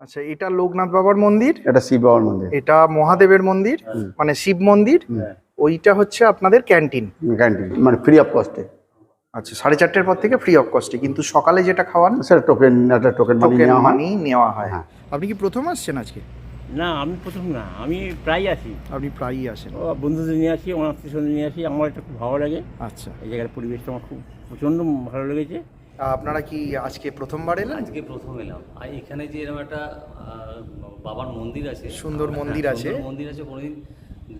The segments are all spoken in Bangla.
আচ্ছা এটা লোকনাথ বাবার মন্দির? এটা শিব বাবার মন্দির। এটা মহাদেবের মন্দির? মানে শিব মন্দির? ওইটা হচ্ছে আপনাদের ক্যান্টিন। ক্যান্টিন মানে ফ্রি অফ কস্টে আচ্ছা সাড়ে চারটের পর থেকে ফ্রি অফ কস্টে কিন্তু সকালে যেটা খাওয়ান? স্যার টোকেন একটা টোকেন মানি নেওয়া হয়। মানি নেওয়া হয়। হ্যাঁ। আপনি কি প্রথম আসছেন আজকে? না আমি প্রথম না আমি প্রায় আসি। আপনি প্রায়ই আসেন। ও বন্ধুদের নিয়ে আসি আমার আত্মীয় নিয়ে আসি আমার এটা খুব ভালো লাগে। আচ্ছা। এই জায়গার পরিবেশটা আমার খুব প্রচণ্ড ভালো লেগেছে। আপনারা কি আজকে প্রথমবার এলেন? আজকে প্রথম এলাম। আর এখানে যে এরকম একটা বাবার মন্দির আছে সুন্দর হ্যাঁ, মন্দির আছে। মন্দির আছে কোনোদিন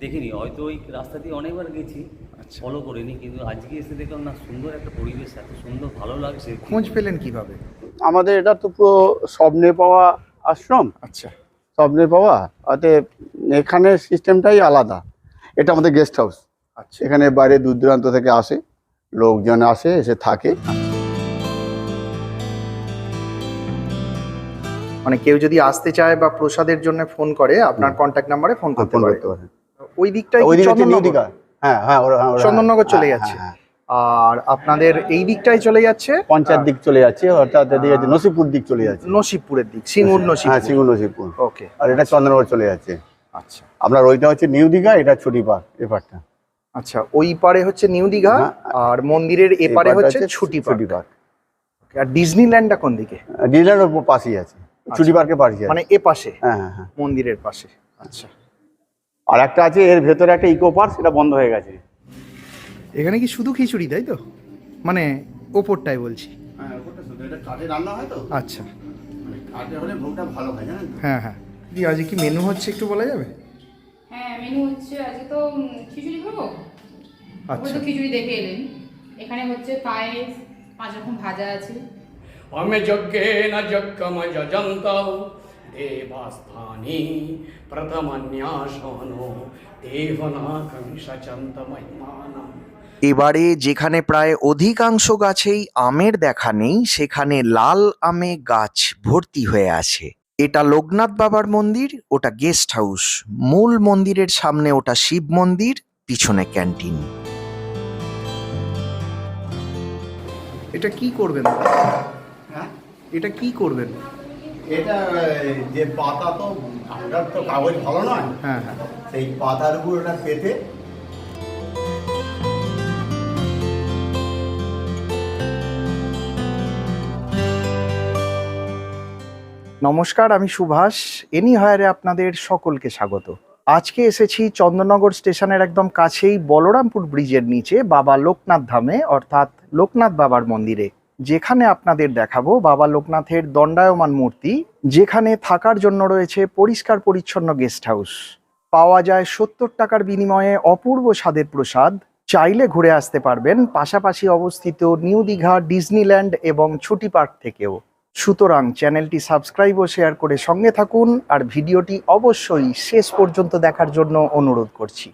দেখিনি। হয়তো ওই রাস্তা দিয়ে অনেকবার গেছি আচ্ছা। ফলো করিনি কিন্তু আজকে এসে দেখলাম না সুন্দর একটা পরিবেশ এত সুন্দর ভালো লাগছে। খোঁজ পেলেন কীভাবে? আমাদের এটা তো পুরো স্বপ্নে পাওয়া আশ্রম। আচ্ছা। স্বপ্নে পাওয়া অতএব এখানে সিস্টেমটাই আলাদা। এটা আমাদের গেস্ট হাউস আচ্ছা। এখানে বাইরে দূর দূরান্ত থেকে আসে লোকজন আসে এসে থাকে। মানে কেউ যদি আসতে চায় বা প্রসাদের জন্য ফোন করে আপনার কন্ট্যাক্ট নাম্বারে ফোন করতে পারে। পারে ওই দিকটাই চন্দননগর? হ্যাঁ হ্যাঁ চন্দননগর চলে হ্যাঁ, যাচ্ছে। হ্যাঁ, হ্যাঁ। আর আপনাদের এই দিকটাই চলে যাচ্ছে? পঞ্চায়েত দিক চলে যাচ্ছে অর্থাৎ এদিকে নসিপুর দিক চলে যাচ্ছে। নসিবপুরের দিক সিঙ্গুর হ্যাঁ নসিবপুর। সিঙ্গুর নসিপুর ওকে। আর এটা চন্দ্রনগর চলে যাচ্ছে। আচ্ছা। আপনার ওইটা হচ্ছে নিউ দীঘা এটা ছুটি পার্ক এপারটা আচ্ছা ওই পারে হচ্ছে নিউ দীঘা হ্যাঁ। আর মন্দিরের এপারে হচ্ছে ছুটি পার্ক। আর ডিজনিল্যান্ডটা কোন দিকে? ওপর পাশেই আছে। ছুটি পার্কের পাশে মানে এ পাশে? হ্যাঁ হ্যাঁ হ্যাঁ। মন্দিরের পাশে। আচ্ছা। আর একটা আছে এর ভেতরে একটা ইকো পার্ক সেটা বন্ধ হয়ে গেছে। এখানে কি শুধু খিচুড়ি তাই তো? মানে ওপরটাই বলছি। হ্যাঁ হয় আচ্ছা। মানে কাঠে হলে ভোগটা ভালো হয় জানেন তো? হ্যাঁ হ্যাঁ। দি আজকে কি মেনু হচ্ছে একটু বলা যাবে? হ্যাঁ মেনু হচ্ছে আজকে তো খিচুড়ি খাব? আচ্ছা। খিচুড়ি দেখে এলেন। এখানে হচ্ছে পায়েস পাঁচ রকম ভাজা আছে। অমেযজ্ঞেন যজ্ঞমযজন্ত দেবাস্থানি প্রথমন্যাসন দেহনাকংসচন্ত মহিমানম এবারে যেখানে প্রায় অধিকাংশ গাছেই আমের দেখা নেই সেখানে লাল আমে গাছ ভর্তি হয়ে আছে। এটা লোকনাথ বাবার মন্দির ওটা গেস্ট হাউস। মূল মন্দিরের সামনে ওটা শিব মন্দির পিছনে ক্যান্টিন। এটা কি করবেন? এটা কি করবেন? এটা যে পাতা তো আমরা তো কাগজ ভালো নয়। হ্যাঁ হ্যাঁ। সেই পাতার ওটা পেতে নমস্কার আমি সুভাষ। এনি হায়ারে আপনাদের সকলকে স্বাগত। আজকে এসেছি চন্দননগর স্টেশনের একদম কাছেই বলরামপুর ব্রিজের নিচে বাবা লোকনাথ ধামে অর্থাৎ লোকনাথ বাবার মন্দিরে। যেখানে আপনাদের দেখাবো বাবা লোকনাথের দণ্ডায়মান মূর্তি, যেখানে থাকার জন্য রয়েছে পরিষ্কার পরিচ্ছন্ন গেস্ট হাউস। পাওয়া যায় সত্তর টাকার বিনিময়ে অপূর্ব স্বাদের প্রসাদ। চাইলে ঘুরে আসতে পারবেন পাশাপাশি অবস্থিত নিউ দীঘা, ডিজনিল্যান্ড এবং ছুটি পার্ক থেকেও। সুতরাং চ্যানেলটি সাবস্ক্রাইব ও শেয়ার করে সঙ্গে থাকুন, আর ভিডিওটি অবশ্যই শেষ পর্যন্ত দেখার জন্য অনুরোধ করছি।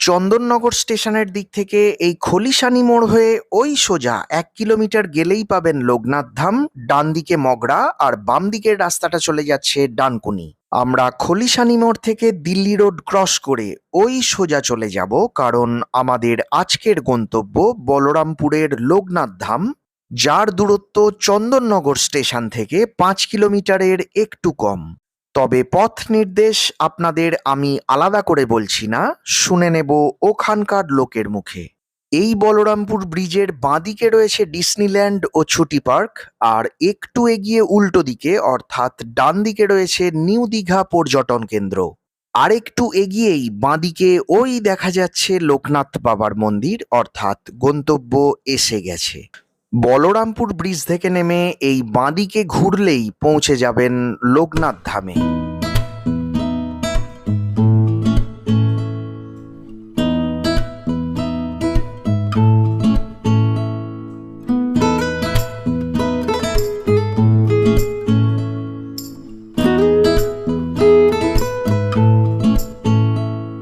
চন্দননগর স্টেশনের দিক থেকে এই খলিশানি মোড় হয়ে ওই সোজা এক কিলোমিটার গেলেই পাবেন লোকনাথ ধাম ডান দিকে মগরা আর বাম দিকের রাস্তাটা চলে যাচ্ছে ডানকুনি। আমরা খলিশানি মোড় থেকে দিল্লি রোড ক্রস করে ওই সোজা চলে যাব কারণ আমাদের আজকের গন্তব্য বলরামপুরের লোকনাথ ধাম, যার দূরত্ব চন্দননগর স্টেশন থেকে পাঁচ কিলোমিটারের একটু কম। তবে পথ নির্দেশ আপনাদের আমি আলাদা করে বলছি না, শুনে নেব ওখানকার লোকের মুখে। এই বলরামপুর ব্রিজের বাঁদিকে রয়েছে ডিসনিল্যান্ড ও ছুটি পার্ক, আর একটু এগিয়ে উল্টো দিকে, অর্থাৎ ডান দিকে রয়েছে নিউ দীঘা পর্যটন কেন্দ্র। আর একটু এগিয়েই বাঁদিকে ওই দেখা যাচ্ছে লোকনাথ বাবার মন্দির, অর্থাৎ গন্তব্য এসে গেছে। বলরামপুর ব্রিজ থেকে নেমে এই বাঁদিকে ঘুরলেই পৌঁছে যাবেন লোকনাথ ধামে।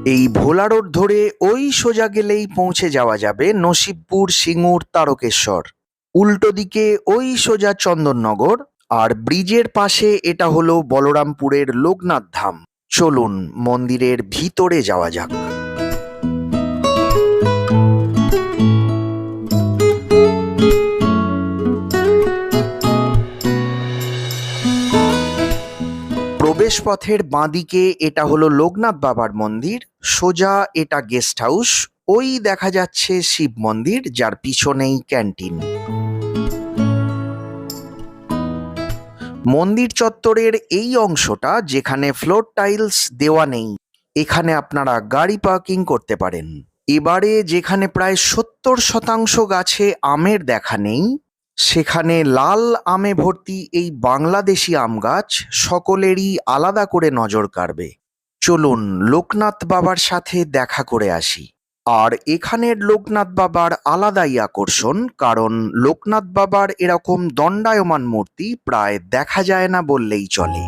এই ভোলা রোড ধরে ওই সোজা গেলেই পৌঁছে যাওয়া যাবে নসিবপুর সিঙ্গুর তারকেশ্বর। উল্টো দিকে ওই সোজা চন্দননগর, আর ব্রিজের পাশে এটা হলো বলরামপুরের লোকনাথ ধাম। চলুন মন্দিরের ভিতরে যাওয়া যাক। প্রবেশপথের বাঁদিকে এটা হলো লোকনাথ বাবার মন্দির, সোজা এটা গেস্ট হাউস ওই দেখা যাচ্ছে শিব মন্দির, যার পিছনেই ক্যান্টিন। মন্দির চত্বরের এই অংশটা যেখানে ফ্লোর টাইলস দেওয়া নেই, এখানে আপনারা গাড়ি পার্কিং করতে পারেন। এবারে যেখানে প্রায় সত্তর শতাংশ গাছে আমের দেখা নেই, সেখানে লাল আমে ভর্তি এই বাংলাদেশি আম গাছ সকলেরই আলাদা করে নজর কাড়বে। চলুন লোকনাথ বাবার সাথে দেখা করে আসি। আর এখানের লোকনাথ বাবার আলাদাই আকর্ষণ, কারণ লোকনাথ বাবার এরকম দণ্ডায়মান মূর্তি প্রায় দেখা যায় না বললেই চলে।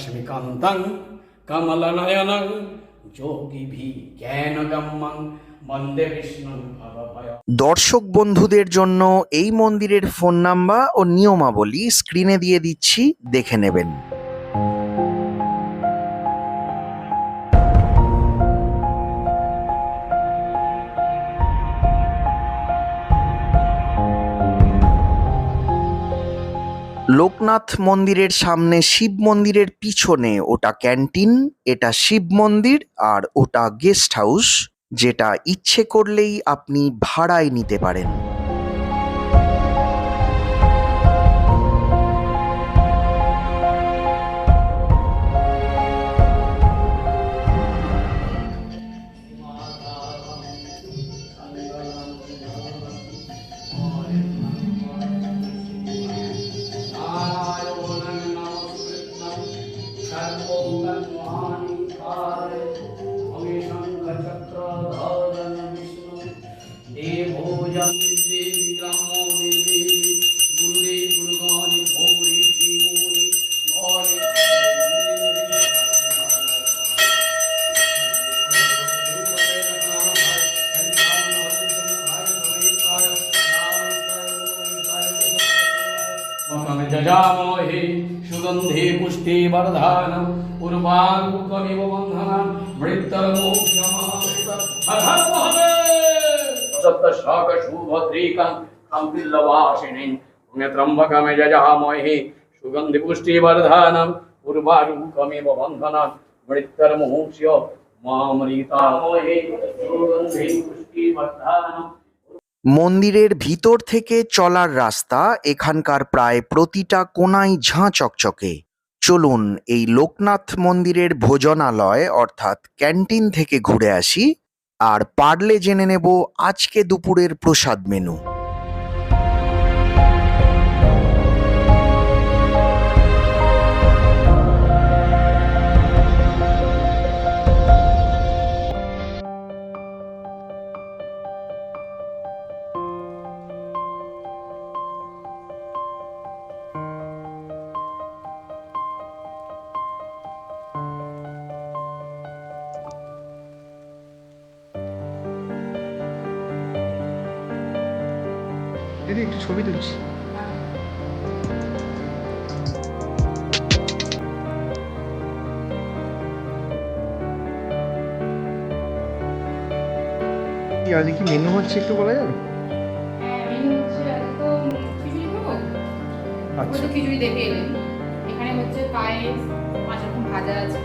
লক্ষ্মীকান্তং కమలనయనం যোগী জ্ঞান গম্যং বন্দে বিষ্ণু দর্শক বন্ধুদের জন্য এই মন্দিরের ফোন নাম্বার ও নিয়মাবলী স্ক্রিনে দিয়ে দিচ্ছি, দেখে নেবেন। লোকনাথ মন্দিরের সামনে শিব মন্দিরের পিছনে ওটা ক্যান্টিন, এটা শিব মন্দির আর ওটা গেস্ট হাউস, যেটা ইচ্ছে করলেই আপনি ভাড়ায় নিতে পারেন। পুষ্টি বর্ধানম উর্বাঙ্গুকমিব বন্ধনাম যজামহে সুগন্ধি পুষ্টি বর্ধানম উর্বাঙ্গুকমিব বন্ধনাম মন্দিরের ভিতর থেকে চলার রাস্তা এখানকার প্রায় প্রতিটা কোনায় ঝাঁ চকচকে। চলুন এই লোকনাথ মন্দিরের ভোজনালয়, অর্থাৎ ক্যান্টিন থেকে ঘুরে আসি, আর পারলে জেনে নেব আজকে দুপুরের প্রসাদ মেনু। হচ্ছে একটু বলা যাবে? হ্যাঁ আচ্ছা। খিচুড়ি দেখে এলেন এখানে হচ্ছে পায়েস পাঁচ রকম ভাজা আছে।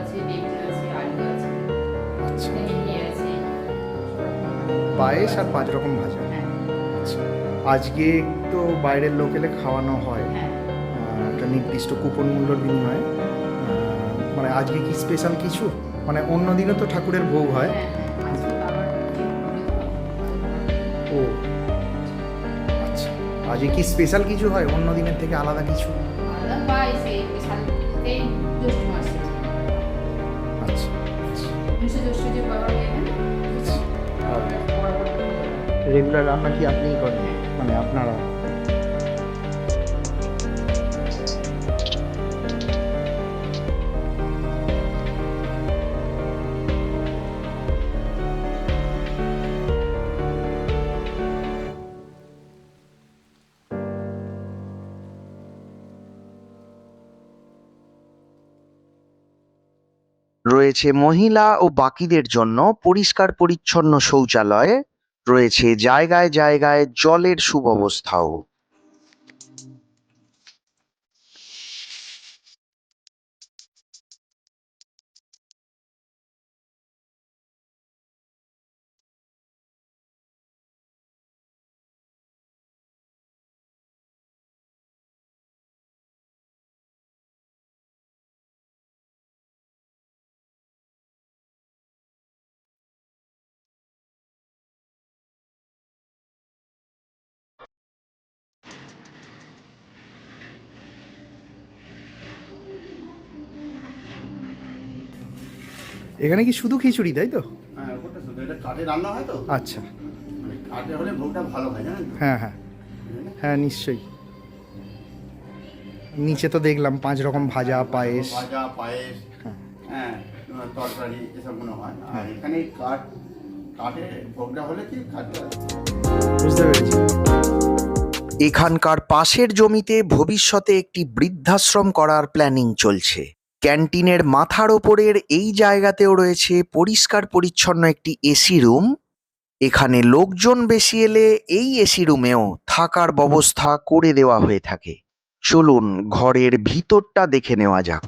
আছে বেগুন আছে আলু আছে আচ্ছা। আছে। পায়েস আর পাঁচ রকম ভাজা। হ্যাঁ। আচ্ছা। আজকে তো বাইরের লোক এলে খাওয়ানো হয়। হ্যাঁ। একটা নির্দিষ্ট কুপন মূল্যর বিনিময়ে। আহ, মানে আজকে কি স্পেশাল কিছু? মানে অন্য দিনও তো ঠাকুরের ভোগ হয়। আচ্ছা আজকে কি স্পেশাল কিছু হয়? অন্য দিনের থেকে আলাদা কিছু? মাসে। আচ্ছা যে গেলেন রেগুলার রান্না কি আপনিই করেন? মানে আপনারা? রয়েছে মহিলা ও বাকিদের জন্য পরিষ্কার পরিচ্ছন্ন শৌচালয় রয়েছে জায়গায় জায়গায় জলের সুব্যবস্থাও। এখানে কি শুধু খিচুড়ি তাই তো? হ্যাঁ ওটা শুধু। এটা কাঠে রান্না হয় তো? আচ্ছা। মানে কাঠে হলে ভোগটা ভালো হয় জানেন তো? হ্যাঁ হ্যাঁ। হ্যাঁ নিশ্চয়ই। নিচে তো দেখলাম পাঁচ রকম ভাজা পায়েস। ভাজা পায়েস হ্যাঁ। হ্যাঁ তোমার তরকারি এসবগুলো হয়। আর এখানে কাঠ কাঠে ভোগটা হলে কি কাঠে বুঝতে পেরেছি। এখানকার পাশের জমিতে ভবিষ্যতে একটি বৃদ্ধাশ্রম করার প্ল্যানিং চলছে। ক্যান্টিনের মাথার ওপরের এই জায়গাতেও রয়েছে পরিষ্কার পরিচ্ছন্ন একটি এসি রুম। এখানে লোকজন বেশি এলে এই এসি রুমেও থাকার ব্যবস্থা করে দেওয়া হয়ে থাকে। চলুন ঘরের ভিতরটা দেখে নেওয়া যাক।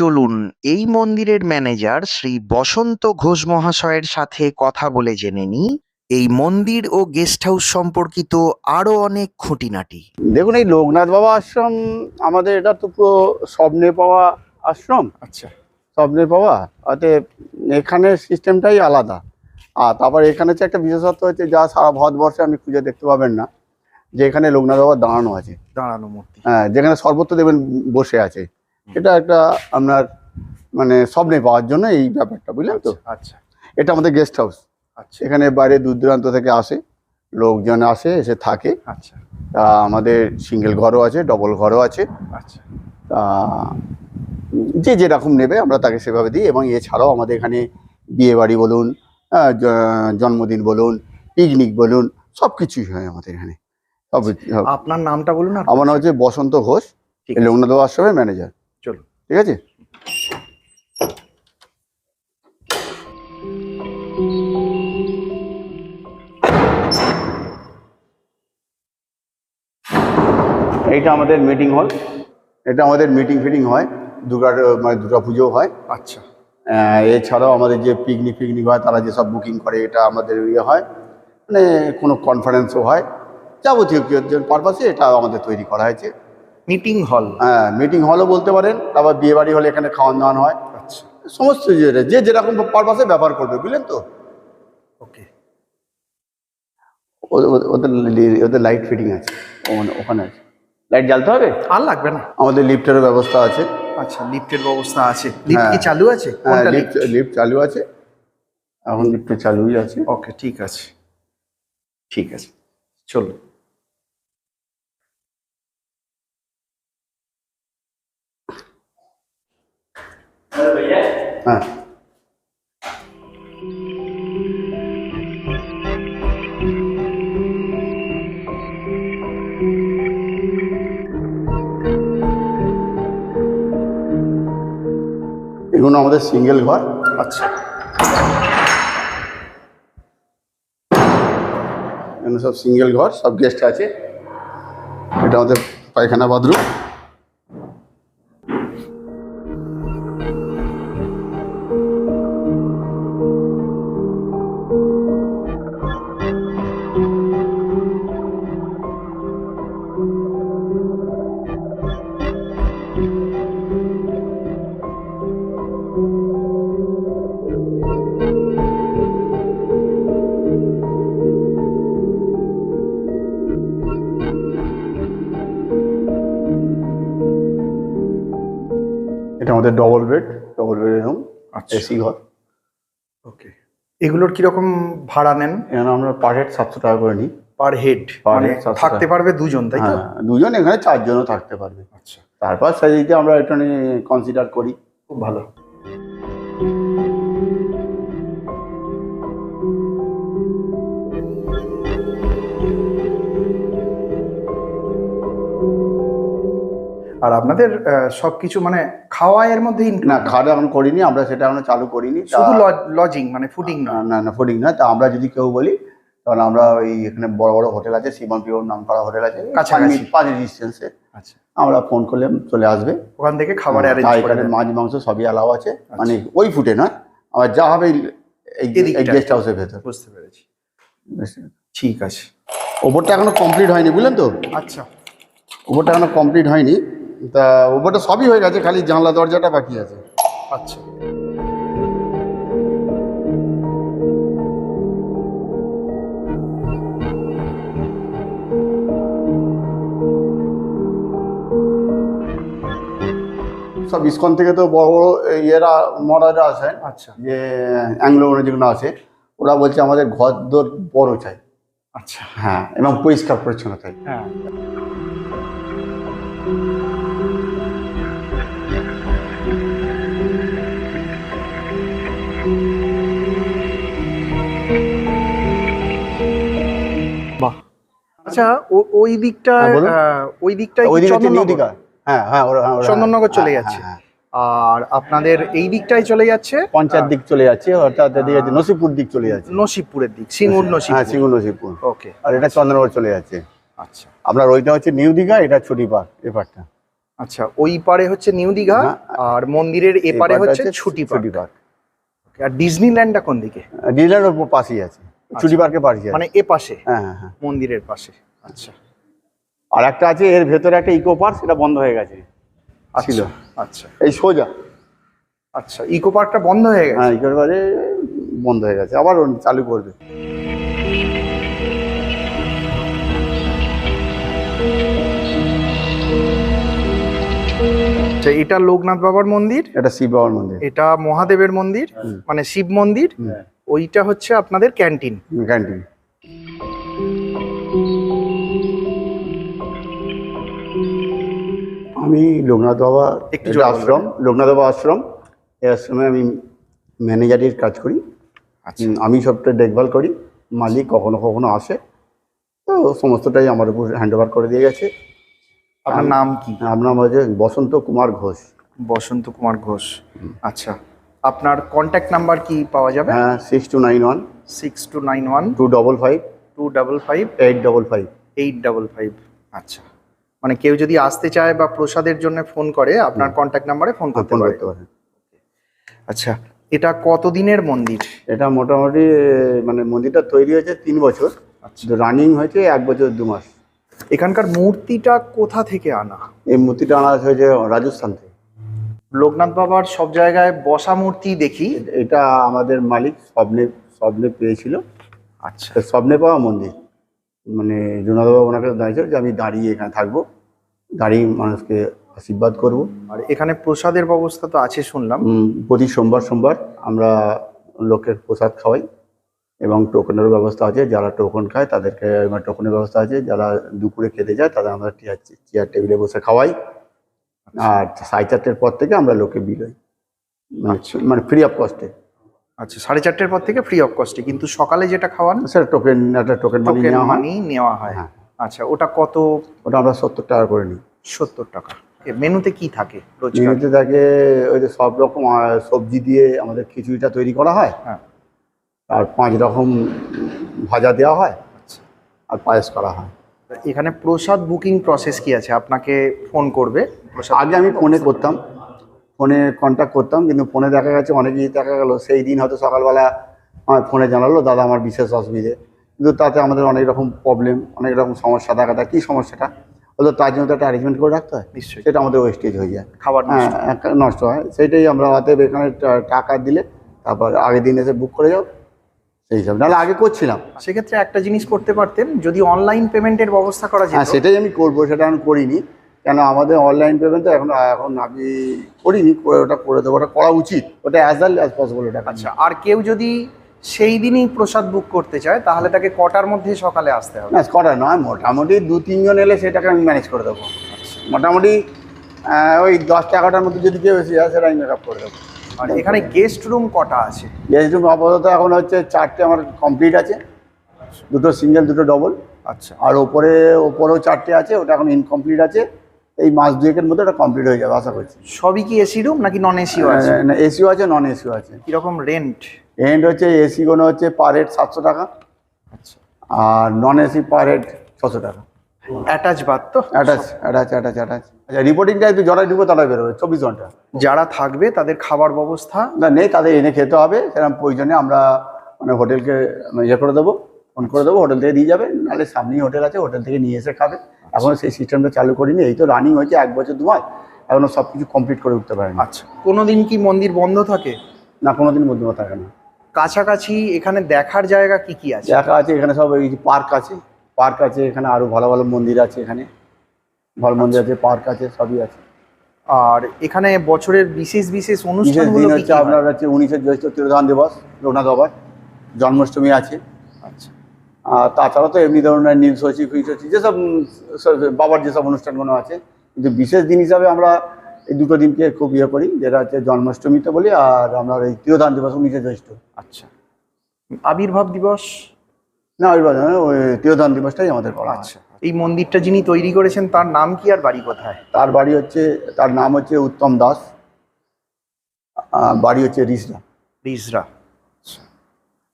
চলুন এই মন্দিরের ম্যানেজার শ্রী বসন্ত ঘোষ মহাশয়ের সাথে কথা বলে জেনে নিই। এই মন্দির ও গেস্ট হাউস সম্পর্কিত আরও অনেক খুঁটিনাটি। দেখুন এই লোকনাথ বাবা আশ্রম আমাদের এটা তো পুরো স্বপ্নে পাওয়া আশ্রম। আচ্ছা। স্বপ্নে পাওয়া অতএব এখানের সিস্টেমটাই আলাদা। আর তারপর এখানে হচ্ছে একটা বিশেষত্ব হচ্ছে যা সারা ভারতবর্ষে আপনি খুঁজে দেখতে পাবেন না যে এখানে লোকনাথ বাবা দাঁড়ানো আছে। দাঁড়ানো মূর্তি। হ্যাঁ যেখানে সর্বত্র দেবেন বসে আছে। এটা একটা আপনার মানে স্বপ্নে পাওয়ার জন্য এই ব্যাপারটা বুঝলেন তো? আচ্ছা এটা আমাদের গেস্ট হাউস আচ্ছা। এখানে বাইরে দূর দূরান্ত থেকে আসে লোকজন আসে এসে থাকে। আচ্ছা। তা আমাদের সিঙ্গেল ঘরও আছে ডবল ঘরও আছে। আচ্ছা। তা যে যেরকম নেবে আমরা তাকে সেভাবে দিই এবং এছাড়াও আমাদের এখানে বিয়ে বাড়ি বলুন জন্মদিন বলুন পিকনিক বলুন সব কিছুই হয় আমাদের এখানে। সব সব। আপনার নামটা বলুন আমার নাম হচ্ছে বসন্ত ঘোষ লোকনাথ বাবা আশ্রমের ম্যানেজার ঠিক আছে? এইটা আমাদের মিটিং হল এটা আমাদের মিটিং ফিটিং হয় দুর্গা মানে দুর্গা পুজো হয়। আচ্ছা। এছাড়াও আমাদের যে পিকনিক ফিকনিক হয় তারা যেসব বুকিং করে এটা আমাদের ইয়ে হয়। মানে কোনো কনফারেন্সও হয়। যাবতীয় পারপাসে এটা আমাদের তৈরি করা হয়েছে। মিটিং হল হ্যাঁ মিটিং হলও বলতে পারেন তারপর বিয়ে বাড়ি হলে এখানে খাওয়ান দাওয়ান হয়। আচ্ছা। সমস্ত যে- যে যেরকম পারপাসে ব্যবহার করবে বুঝলেন তো? ওকে ওদের ওদের লাইট ফিটিং আছে ওখানে- ওখানে আছে। লাইট জ্বালতে হবে? আর লাগবে না। আমাদের লিফটেরও ব্যবস্থা আছে। আচ্ছা লিফটের ব্যবস্থা আছে। লিফট কি হ্যাঁ। চালু আছে? হ্যাঁ লিফট লিফট চালু আছে। এখন লিফটে চালুই আছে। ওকে ঠিক আছে। ঠিক আছে। চলুন। হ্যাঁ? এগুলো আমাদের সিঙ্গেল ঘর। আচ্ছা। এখানে সব সিঙ্গেল ঘর, সব গেস্ট আছে। এটা আমাদের পায়খানা বাথরুম। আমাদের ডবল বেড ডবল বেডের রুম এসি ঘর। ওকে। এগুলোর কীরকম ভাড়া নেন? এখানে আমরা পার হেড সাতশো টাকা করে নিই। পার হেড মানে থাকতে পারবে দুজন তাই তো? হ্যাঁ দুজন এখানে চারজনও থাকতে পারবে। আচ্ছা। তারপর সেদিকে আমরা এটা কনসিডার করি। খুব ভালো। আর আপনাদের আহ, সবকিছু মানে খাওয়া এর মধ্যে না খাওয়া এখন করিনি আমরা সেটা এখনও চালু করিনি শুধু লজিং মানে ফুডিং না না না ফুডিং না তা আমরা যদি কেউ বলি তাহলে আমরা ওই এখানে বড় বড় হোটেল আছে সিমন পিওর নাম করা হোটেল আছে কাছাকাছি। পাঁচ- ডিস্টেন্সে আচ্ছা। আমরা ফোন করলে চলে আসবে। ওখান থেকে খাবার অ্যারেঞ্জ করে মাছ মাংস সবই অ্যালাও আছে মানে ওই ফুটে নয় আবার যা হবে এই- এই গেস্ট হাউসের ভেতর। বুঝতে পেরেছি। ঠিক আছে। ওপরটা এখনও কমপ্লিট হয়নি বুঝলেন তো? আচ্ছা। ওপরটা এখনও কমপ্লিট হয়নি। তা ওপরটা সবই হয়ে গেছে খালি জানলা দরজাটা বাকি আছে। আচ্ছা। সব ইস্কন থেকে তো বড় বড় ইয়েরা মডাররা আসেন আচ্ছা। যে অ্যাংলো যেগুলো আছে ওরা বলছে আমাদের ঘর দোর বড় চাই। আচ্ছা। হ্যাঁ এবং পরিষ্কার পরিচ্ছন্ন চাই। হ্যাঁ। আচ্ছা ওই দিকটা হ্যাঁ, ওই দিকটাই ওই দিকে চন্দননগর? হ্যাঁ হ্যাঁ হ্যাঁ, চন্দননগর চলে হ্যাঁ, যাচ্ছে। হ্যাঁ, হ্যাঁ। আর আপনাদের এই দিকটাই চলে যাচ্ছে? পঞ্চায়েত দিক চলে যাচ্ছে অর্থাৎ এদিকে নসিপুর দিক চলে যাচ্ছে। নসিবপুরের দিক সিঙ্গুর হ্যাঁ নসিবপুর সিঙ্গুর নসিপুর। ওকে আর এটা চন্দ্রনগর চলে যাচ্ছে। আচ্ছা। আপনার ওইটা হচ্ছে নিউ দীঘা এটা ছুটি পার্ক এপারটা আচ্ছা ওই পারে হচ্ছে নিউ দীঘা হ্যাঁ। আর মন্দিরের এপারে হচ্ছে ছুটি ছুটি আর ডিজনিল্যান্ডটা কোন দিকে? ওপর পাশেই আছে। ছুটি পার্কের পাশে মানে এ পাশে? হ্যাঁ হ্যাঁ হ্যাঁ। মন্দিরের পাশে। আচ্ছা। আর একটা আছে এর ভেতরে একটা ইকো পার্ক সেটা বন্ধ হয়ে গেছে। ছিল। আচ্ছা। আচ্ছা এই সোজা। আচ্ছা ইকো পার্কটা বন্ধ হয়ে গেছে? হ্যাঁ ইকো পার্কে বন্ধ হয়ে গেছে আবার চালু করবে। আচ্ছা এটা লোকনাথ বাবার মন্দির? এটা শিব বাবার মন্দির। এটা মহাদেবের মন্দির? মানে শিব মন্দির? ওইটা হচ্ছে আপনাদের ক্যান্টিন। ক্যান্টিন। আমি লোকনাথ বাবা একটু। আশ্রম লোকনাথ বাবা আশ্রম। এই আশ্রমে আমি ম্যানেজারের কাজ করি। আচ্ছা। আমি সবটা দেখভাল করি। মালিক কখনো কখনো আসে। তো সমস্তটাই আমার উপর হ্যান্ড ওভার করে দিয়ে গেছে। আপনার নাম কি? আপনার নাম হচ্ছে বসন্ত কুমার ঘোষ। বসন্ত কুমার ঘোষ। আচ্ছা। আপনার কন্ট্যাক্ট নাম্বার কি পাওয়া যাবে? হ্যাঁ six two nine one six two nine one two double five two double five eight double five eight double five আচ্ছা। মানে কেউ যদি আসতে চায় বা প্রসাদের জন্য ফোন করে আপনার কন্ট্যাক্ট নাম্বারে ফোন করতে পারে। আচ্ছা এটা কতদিনের মন্দির? এটা মোটামুটি মানে মন্দিরটা তৈরি হয়েছে তিন বছর। আচ্ছা। রানিং হয়েছে এক বছর দু মাস। এখানকার মূর্তিটা কোথা থেকে আনা? এই মূর্তিটা আনা হয়েছে রাজস্থান থেকে। লোকনাথ বাবার সব জায়গায় বসা মূর্তি দেখি। এটা আমাদের মালিক স্বপ্নে স্বপ্নে পেয়েছিল। আচ্ছা। স্বপ্নে পাওয়া মন্দির। মানে জোনাদবাবু ওনাকে দাঁড়িয়েছিল যে আমি দাঁড়িয়ে এখানে থাকব দাঁড়িয়ে মানুষকে আশীর্বাদ করব। আর এখানে প্রসাদের ব্যবস্থা তো আছে শুনলাম। প্রতি সোমবার সোমবার আমরা লোকের প্রসাদ খাওয়াই এবং টোকনের ব্যবস্থা আছে। যারা টোকন খায় তাদেরকে মানে টোকনের ব্যবস্থা আছে। যারা দুপুরে খেতে যায় তাদের আমরা চেয়ার চেয়ার টেবিলে বসে খাওয়াই। আর সাড়ে চারটের পর থেকে আমরা লোকে বিলোই মানে ফ্রি অফ কস্টে আচ্ছা সাড়ে চারটের পর থেকে ফ্রি অফ কস্টে কিন্তু সকালে যেটা খাওয়ান স্যার টোকেন একটা টোকেন মানি নেওয়া হয়। নেওয়া হয়। হ্যাঁ। আচ্ছা ওটা কত? ওটা আমরা সত্তর টাকা করে নিই। সত্তর টাকা। মেনুতে কি থাকে মেনুতে থাকে ওই যে সব রকম সবজি দিয়ে আমাদের খিচুড়িটা তৈরি করা হয়। হ্যাঁ। আর পাঁচ রকম ভাজা দেওয়া হয়। আচ্ছা। আর পায়েস করা হয়। এখানে প্রসাদ বুকিং প্রসেস কি আছে? আপনাকে ফোন করবে। প্রসাদ আগে আমি ফোনে করতাম। ফোনে কন্ট্যাক্ট করতাম কিন্তু ফোনে দেখা গেছে অনেকেই দেখা গেল। সেই দিন হয়তো সকালবেলা আমার ফোনে জানালো দাদা আমার বিশেষ অসুবিধে। কিন্তু তাতে আমাদের অনেক রকম প্রবলেম অনেক রকম সমস্যা দেখা দেয়। কী সমস্যাটা? হয়তো তার জন্য তো একটা অ্যারেঞ্জমেন্ট করে রাখতে হয়। নিশ্চয়ই। সেটা আমাদের ওয়েস্টেজ হয়ে যায়। খাবার হ্যাঁ নষ্ট। হয়। নষ্ট হয়। সেইটাই আমরা অতএব এখানে টাকা দিলে তারপর আগের দিন এসে বুক করে যাও। সেই হিসাবে নাহলে আগে করছিলাম। সেক্ষেত্রে একটা জিনিস করতে পারতেন যদি অনলাইন পেমেন্টের ব্যবস্থা করা হ্যাঁ সেটাই আমি করব সেটা আমি করিনি। কেন আমাদের অনলাইন পেমেন্ট তো এখন এখন আমি করিনি করে ওটা করে দেবো ওটা করা উচিত। ওটা অ্যাজ আর্লি অ্যাজ পসিবল ওটা আচ্ছা আর কেউ যদি সেই দিনই প্রসাদ বুক করতে চায় তাহলে তাকে কটার মধ্যে সকালে আসতে হবে? না করা নয় মোটামুটি দু তিনজন এলে সেটাকে আমি ম্যানেজ করে দেবো। মোটামুটি ওই দশটা এগারোটার মধ্যে যদি কেউ এসে যায় সেটা আমি মেকআপ করে দেবো। আর এখানে গেস্ট রুম কটা আছে? গেস্ট রুম আপাতত এখন হচ্ছে চারটে আমার কমপ্লিট আছে। দুটো সিঙ্গেল দুটো ডবল আচ্ছা। আর ওপরে ওপরেও চারটে আছে ওটা এখন ইনকমপ্লিট আছে। এই মাস দুয়েকের মধ্যে ওটা কমপ্লিট হয়ে যাবে আশা করছি। সবই কি এসি রুম নাকি নন এসিও আছে? না এসিও আছে নন এসিও আছে। কীরকম রেন্ট এন্ড হচ্ছে এসি কোনো হচ্ছে পার হেড সাতশো টাকা। আচ্ছা। আর নন এসি পার হেড ছশো টাকা। অ্যাটাচ বাদ তো? অ্যাটাচ অ্যাটাচ অ্যাটাচ অ্যাটাচ আচ্ছা ঢুকো বেরোবে। চব্বিশ ঘণ্টা। যারা থাকবে তাদের খাবার ব্যবস্থা? না নেই তাদের এনে খেতে হবে। সেরকম প্রয়োজনে আমরা মানে হোটেলকে মানে ইয়ে করে দেবো ফোন করে দেবো হোটেল থেকে দিয়ে যাবে। নাহলে সামনেই হোটেল আছে হোটেল থেকে নিয়ে এসে খাবে। এখনও সেই সিস্টেমটা চালু করিনি এই তো রানিং হয়েছে এক বছর দু মাস। এখনও সব কিছু কমপ্লিট করে উঠতে পারেনি। আচ্ছা কোনোদিন কি মন্দির বন্ধ থাকে? না কোনো দিন মধ্যে থাকে না। কাছাকাছি এখানে দেখার জায়গা কি কি আছে? দেখা আছে এখানে সব এই পার্ক আছে। পার্ক আছে এখানে আরও ভালো ভালো মন্দির আছে এখানে। ভালো মন্দির আছে পার্ক আছে সবই আছে। আর এখানে বছরের বিশেষ বিশেষ বিশেষ অনুষ্ঠানগুলো দিন কি হচ্ছে কি হয়? আপনার হচ্ছে উনিশে জ্যৈষ্ঠ তিরোধান দিবস লোকনাথ বাবার জন্মাষ্টমী আছে। আচ্ছা। আর তাছাড়া তো এমনি ধরনের নীল ষষ্ঠী ফি ষষ্ঠী যেসব উম, স- বাবার যেসব অনুষ্ঠানগুলো আছে। কিন্তু বিশেষ দিন হিসাবে আমরা এই দুটো দিনকে খুব ইয়ে করি যেটা হচ্ছে জন্মাষ্টমীতে বলি আর আমরা এই তিরোধান দিবস উনিশে জ্যৈষ্ঠ। আচ্ছা। আবির্ভাব দিবস না ওই ওই তিরোধান দিবসটাই আমাদের করা আচ্ছা এই মন্দিরটা যিনি তৈরি করেছেন তার নাম কি আর বাড়ি কোথায়? তার বাড়ি হচ্ছে তার নাম হচ্ছে উত্তম দাস বাড়ি হচ্ছে রিজরা। আচ্ছা।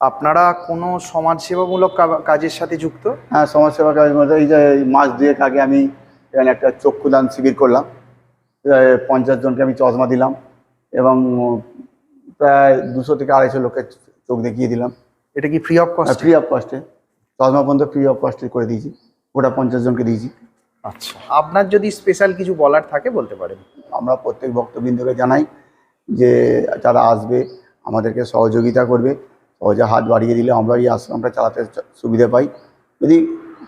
আপনারা কোনো সমাজসেবামূলক কাজের সাথে যুক্ত? হ্যাঁ সমাজসেবা কাজের মধ্যে এই যে মাস দুয়েক আগে আমি এখানে একটা চক্ষুদান শিবির করলাম। পঞ্চাশ জনকে আমি চশমা দিলাম এবং প্রায় দুশো থেকে আড়াইশো লোকের চোখ দেখিয়ে দিলাম। এটা কি free of cost free of কস্টে চশমা পর্যন্ত ফ্রি অফ কস্টে করে দিয়েছি। ওটা পঞ্চাশ জনকে দিয়েছি। আচ্ছা। আপনার যদি স্পেশাল কিছু বলার থাকে বলতে পারেন। আমরা প্রত্যেক ভক্তবৃন্দকে জানাই যে যারা আসবে আমাদেরকে সহযোগিতা করবে। সহজে হাত বাড়িয়ে দিলে আমরা এই আশ্রমটা চালাতে সুবিধা পাই। যদি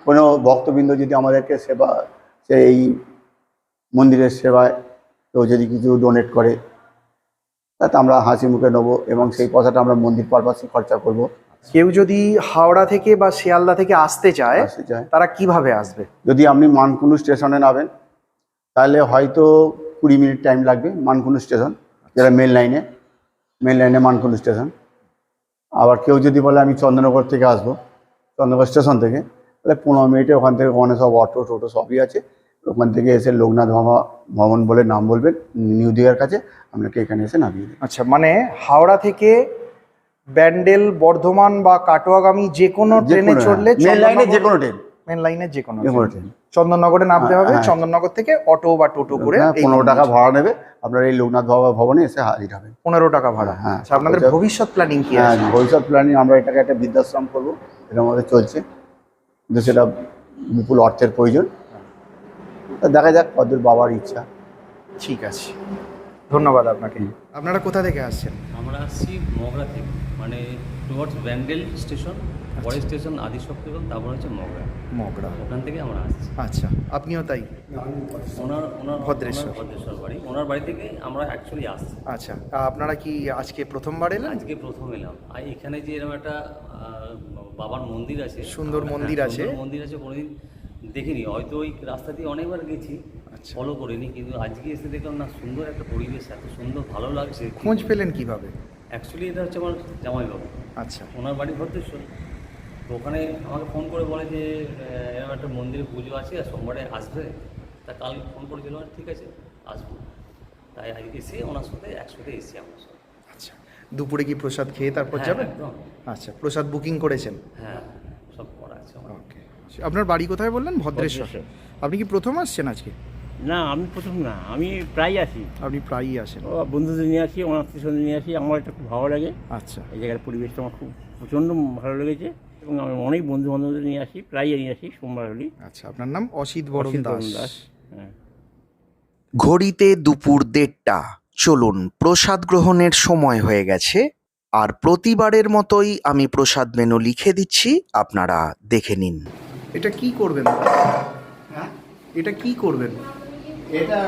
কোনো ভক্তবৃন্দ যদি আমাদেরকে সেবা সেই মন্দিরের সেবায় কেউ যদি কিছু ডোনেট করে তাতে আমরা হাসি মুখে নেব এবং সেই পয়সাটা আমরা মন্দির পারপাসে খরচা করব। কেউ যদি হাওড়া থেকে বা শিয়ালদা থেকে আসতে চায় আসতে চায়। তারা কীভাবে আসবে? যদি আপনি মানকুনু স্টেশনে নামেন তাহলে হয়তো কুড়ি মিনিট টাইম লাগবে মানকুনু স্টেশন যেটা মেন লাইনে মেন লাইনে মানকুনু স্টেশন। আবার কেউ যদি বলে আমি চন্দ্রনগর থেকে আসব চন্দ্রনগর স্টেশন থেকে তাহলে পনেরো মিনিটে ওখান থেকে ওখানে সব অটো টোটো সবই আছে। ওখান থেকে এসে লোকনাথ ভবা ভবন বলে নাম বলবেন নিউ দিঘার কাছে আপনাকে এখানে এসে নামিয়ে আচ্ছা মানে হাওড়া থেকে ব্যান্ডেল বর্ধমান বা কাটোয়াগামী যে কোনো ট্রেনে চড়লে মেন লাইনে যে কোনো ট্রেন। মেন লাইনে যে কোনো ট্রেন। চন্দননগরে নামতে হ্যাঁ, হবে হ্যাঁ। চন্দননগর থেকে অটো বা টোটো করে হ্যাঁ, পনেরো টাকা ভাড়া নেবে। আপনার এই লোকনাথ বাবা ভবনে এসে হাজির হবেন। পনেরো টাকা ভাড়া। হ্যাঁ। আচ্ছা আপনাদের ভবিষ্যৎ প্ল্যানিং কি হ্যাঁ আছে ভবিষ্যৎ প্ল্যানিং আমরা এটাকে একটা বৃদ্ধাশ্রম করব। এটা আমাদের চলছে। কিন্তু সেটা বিপুল অর্থের প্রয়োজন। তা দেখা যাক কতদূর বাবার ইচ্ছা। ঠিক আছে। ধন্যবাদ আপনাকে। আপনারা কোথা থেকে আসছেন? আমরা আসছি মগরা থেকে। মানে টুয়ার্ডস ব্যান্ডেল স্টেশন পরের স্টেশন আদিশক্তিগঞ্জ তারপর হচ্ছে মগরা। মগরা। ওখান থেকে আমরা আসছি। আচ্ছা আপনিও তাই? ওনার ওনার ভদ্রেশ্বর। ভদ্রেশ্বর বাড়ি। ওনার বাড়ি থেকে আমরা অ্যাকচুয়ালি আসছি। আচ্ছা আপনারা কি আজকে প্রথমবার এলেন? আজকে প্রথম এলাম। আর এখানে যে এরকম একটা বাবার মন্দির আছে। সুন্দর হ্যাঁ, মন্দির আছে। মন্দির আছে কোনোদিন দেখিনি। হয়তো ওই রাস্তা দিয়ে অনেকবার গেছি আচ্ছা। ফলো করিনি কিন্তু আজকে এসে দেখলাম না সুন্দর একটা পরিবেশ এত সুন্দর ভালো লাগছে। খোঁজ পেলেন কীভাবে? অ্যাকচুয়ালি এটা হচ্ছে আমার জামাইবাবু। আচ্ছা। ওনার বাড়ি ভদ্রেশ্বর তো ওখানে আমাকে ফোন করে বলে যে এরকম একটা মন্দিরে পুজো আছে আর সোমবারে আসবে। তা কাল ফোন করেছিল আমি, ঠিক আছে আসব। তাই আজকে এসে ওনার সাথে একসাথে এসেছি আমার সাথে আচ্ছা। দুপুরে কি প্রসাদ খেয়ে তারপর হ্যাঁ, যাবেন? আচ্ছা প্রসাদ বুকিং করেছেন? হ্যাঁ সব করা আছে। ওকে আপনার বাড়ি কোথায় বললেন? ভদ্রেশ্বর। আপনি কি প্রথম আসছেন আজকে? না আমি প্রথম না আমি প্রায় আসি। আপনি প্রায়ই আসেন। ও বন্ধুদের নিয়ে আসি আমার আত্মীয় স্বজন নিয়ে আসি আমার এটা খুব ভালো লাগে। আচ্ছা। এই জায়গার পরিবেশটা আমার খুব প্রচণ্ড ভালো লেগেছে এবং আমি অনেক বন্ধু বান্ধবদের নিয়ে আসি প্রায় নিয়ে আসি সোমবার হলেই আচ্ছা আপনার নাম? অসিত বরণ দাস। দাস। হ্যাঁ। ঘড়িতে দুপুর দেড়টা। চলুন প্রসাদ গ্রহণের সময় হয়ে গেছে আর প্রতিবারের মতোই আমি প্রসাদ মেনু লিখে দিচ্ছি আপনারা দেখে নিন। এটা কি করবেন? এটা কি করবেন? এটা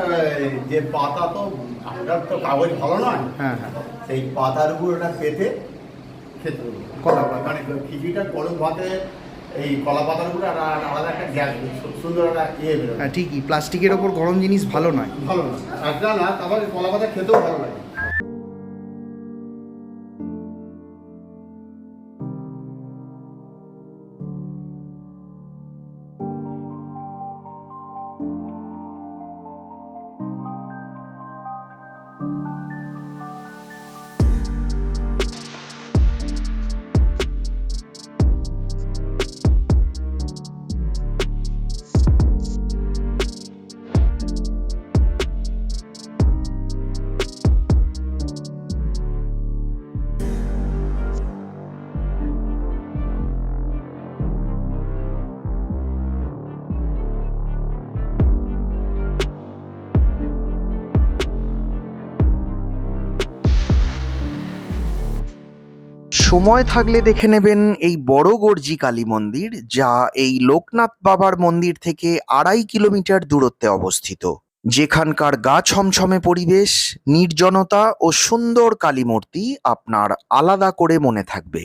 যে পাতা তো আপনার তো কাগজ ভালো নয়। হ্যাঁ হ্যাঁ। সেই পাতার উপর ওটা পেতে খেতে কলা কলা মানে খিচুড়িটা গরম ভাতে এই কলা পাতার উপরে একটা আলাদা একটা গ্যাস সুন্দর একটা ইয়ে বেরোয় হ্যাঁ ঠিকই। প্লাস্টিকের ওপর গরম জিনিস ভালো নয়। ভালো না আর না তারপরে কলা পাতা খেতেও ভালো লাগে। সময় থাকলে দেখে নেবেন এই বড় গর্জি কালী মন্দির, যা এই লোকনাথ বাবার মন্দির থেকে আড়াই কিলোমিটার দূরত্বে অবস্থিত। যেখানকার গা ছমছমে পরিবেশ, নির্জনতা ও সুন্দর কালী মূর্তি আপনার আলাদা করে মনে থাকবে।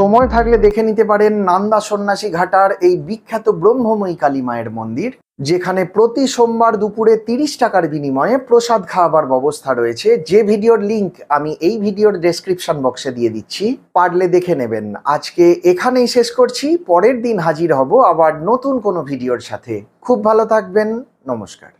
সময় থাকলে দেখে নিতে পারেন নান্দা সন্ন্যাসী ঘাটার এই বিখ্যাত ব্রহ্মময়ী কালী মায়ের মন্দির, যেখানে প্রতি সোমবার দুপুরে তিরিশ টাকার বিনিময়ে প্রসাদ খাওয়াবার ব্যবস্থা রয়েছে। যে ভিডিওর লিংক আমি এই ভিডিওর ডেসক্রিপশন বক্সে দিয়ে দিচ্ছি, পারলে দেখে নেবেন। আজকে এখানেই শেষ করছি, পরের দিন হাজির হব আবার নতুন কোনো ভিডিওর সাথে। খুব ভালো থাকবেন, নমস্কার।